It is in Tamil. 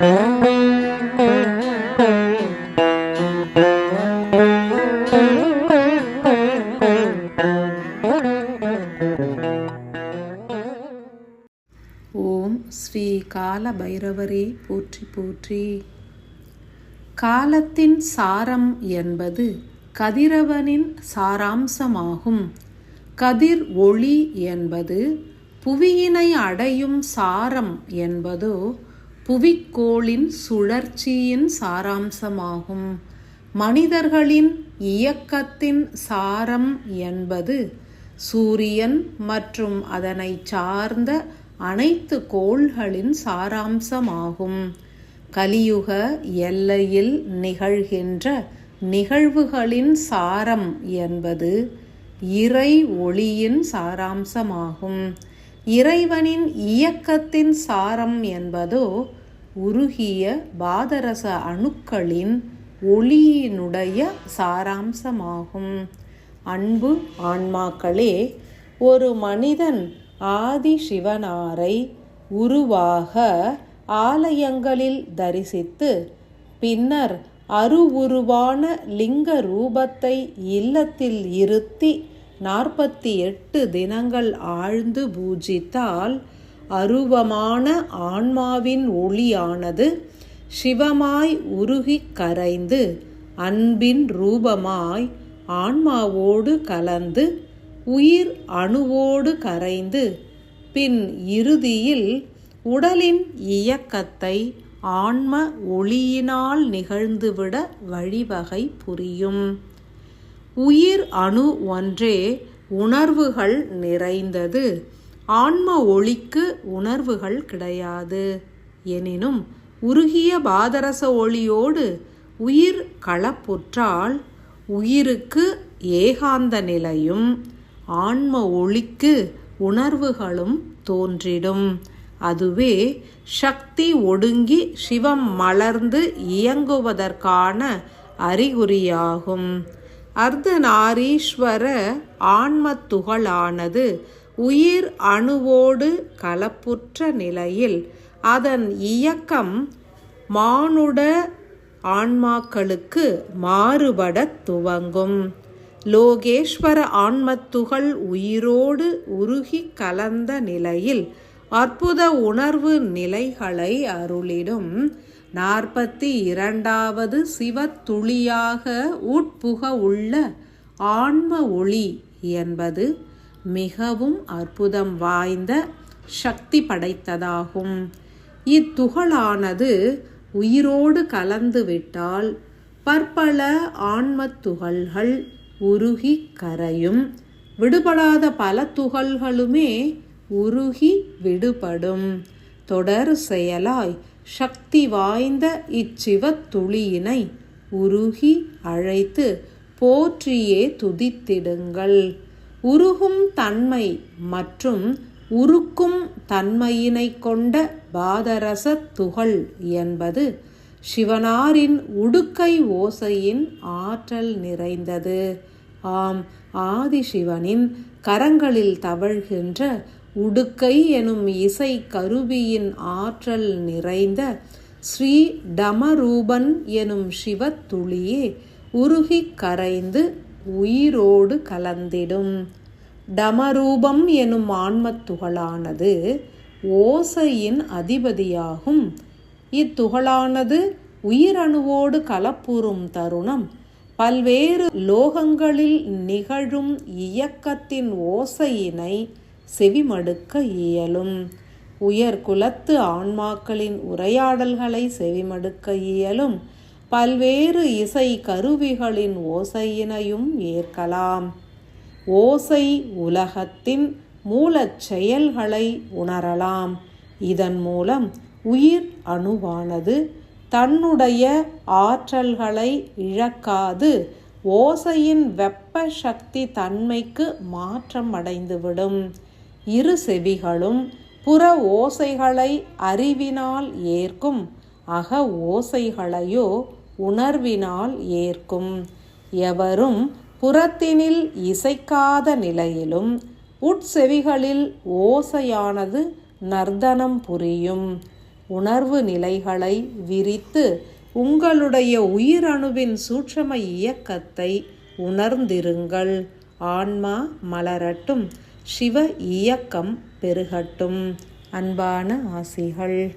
ஓம் ஸ்ரீ கால பைரவரே போற்றி போற்றி. காலத்தின் சாரம் என்பது கதிரவனின் சாராம்சமாகும். கதிர் ஒளி என்பது புவியினை அடையும் சாரம் என்பதோ புவிக்கோளின் சுழற்சியின் சாராம்சமாகும். மனிதர்களின் இயக்கத்தின் சாரம் என்பது சூரியன் மற்றும் அதனை சார்ந்த அனைத்து கோள்களின் சாராம்சமாகும். கலியுக எல்லையில் நிகழ்கின்ற நிகழ்வுகளின் சாரம் என்பது இறை ஒளியின் சாராம்சமாகும். இறைவனின் இயக்கத்தின் சாரம் என்பதோ உருகிய பாதரச அணுக்களின் ஒளியினுடைய சாராம்சமாகும். அன்பு ஆன்மாக்களே ஒரு மனிதன் ஆதி சிவனாரை உருவாக ஆலயங்களில் தரிசித்து பின்னர் அருவுருவான லிங்க ரூபத்தை இல்லத்தில் இருத்தி நாற்பத்தி எட்டு தினங்கள் ஆழ்ந்து பூஜித்தால் அருவமான ஆன்மாவின் ஒளியானது சிவமாய் உருகி கரைந்து அன்பின் ரூபமாய் ஆன்மாவோடு கலந்து உயிர் அணுவோடு கரைந்து பின் இறுதியில் உடலின் இயக்கத்தை ஆன்ம ஒளியினால் நிகழ்ந்துவிட வழிவகை புரியும். உயிர் அணு ஒன்றே உணர்வுகள் நிறைந்தது. ஆன்ம ஒளிக்கு உணர்வுகள் கிடையாது. எனினும் உருகிய பாதரச ஒளியோடு உயிர் களப்புற்றால் உயிருக்கு ஏகாந்த நிலையும் ஆன்ம ஒளிக்கு உணர்வுகளும் தோன்றிடும். அதுவே சக்தி ஒடுங்கி சிவம் மலர்ந்து இயங்குவதற்கான அறிகுறியாகும். அர்த்தநாரீஸ்வர ஆன்மத்துகளானது உயிர் அணுவோடு கலப்புற்ற நிலையில் அதன் இயக்கம் மானுட ஆன்மாக்களுக்கு மாறுபடத் துவங்கும். லோகேஸ்வர ஆன்மத்துகள் உயிரோடு உருகி கலந்த நிலையில் அற்புத உணர்வு நிலைகளை அருளிடும். நாற்பத்தி இரண்டாவது சிவத்துளியாக உட்புக உள்ள ஆன்ம ஒளி என்பது மிகவும் அற்புதம் வாய்ந்த சக்தி படைத்ததாகும். இத்துகளானது உயிரோடு கலந்துவிட்டால் பற்பல ஆன்மத் துகள்கள் உருகி கரையும். விடுபடாத பல துகள்களுமே உருகி விடுபடும். தொடர் செயலாய் சக்தி வாய்ந்த இச்சிவத்துளியினை உருகி அழைத்து போற்றியே துதித்திடுங்கள். உருகும் தன்மை மற்றும் உருக்கும் தன்மையினை கொண்ட பாதரச துகள் என்பது சிவனாரின் உடுக்கை ஓசையின் ஆற்றல் நிறைந்தது. ஆம் ஆதிசிவனின் கரங்களில் தவழ்கின்ற உடுக்கை எனும் இசை கருவியின் ஆற்றல் நிறைந்த ஸ்ரீ டமரூபன் எனும் சிவத்துளியே உருகி கரைந்து உயிரோடு கலந்திடும். டமரூபம் எனும் ஆன்மத்துகளானது ஓசையின் அதிபதியாகும். இத்துகளானது உயிரணுவோடு கலப்புறும் தருணம். பல்வேறு லோகங்களில் நிகழும் இயக்கத்தின் ஓசையினை செவிமடுக்க இயலும். உயர் குலத்து ஆன்மாக்களின் உரையாடல்களை செவிமடுக்க இயலும். பல்வேறு இசை கருவிகளின் ஓசையினையும் ஏற்கலாம். ஓசை உலகத்தின் மூலச் செயல்களை உணரலாம். இதன் மூலம் உயிர் அணுவானது தன்னுடைய ஆற்றல்களை இழக்காது. ஓசையின் வெப்ப சக்தி தன்மைக்கு மாற்றம் அடைந்துவிடும் இரு செவிகளும் புற ஓசைகளை அறிவினால் ஏற்கும். அக ஓசைகளையோ உணர்வினால் ஏற்கும். எவரும் புறத்தினில் இசைக்காத நிலையிலும் உட்செவிகளில் ஓசையானது நர்தனம் புரியும். உணர்வு நிலைகளை விரித்து உங்களுடைய உயிரணுவின் சூட்சம இயக்கத்தை உணர்ந்திருங்கள். ஆன்மா மலரட்டும். சிவ இயக்கம் பெருகட்டும். அன்பான ஆசிகள்.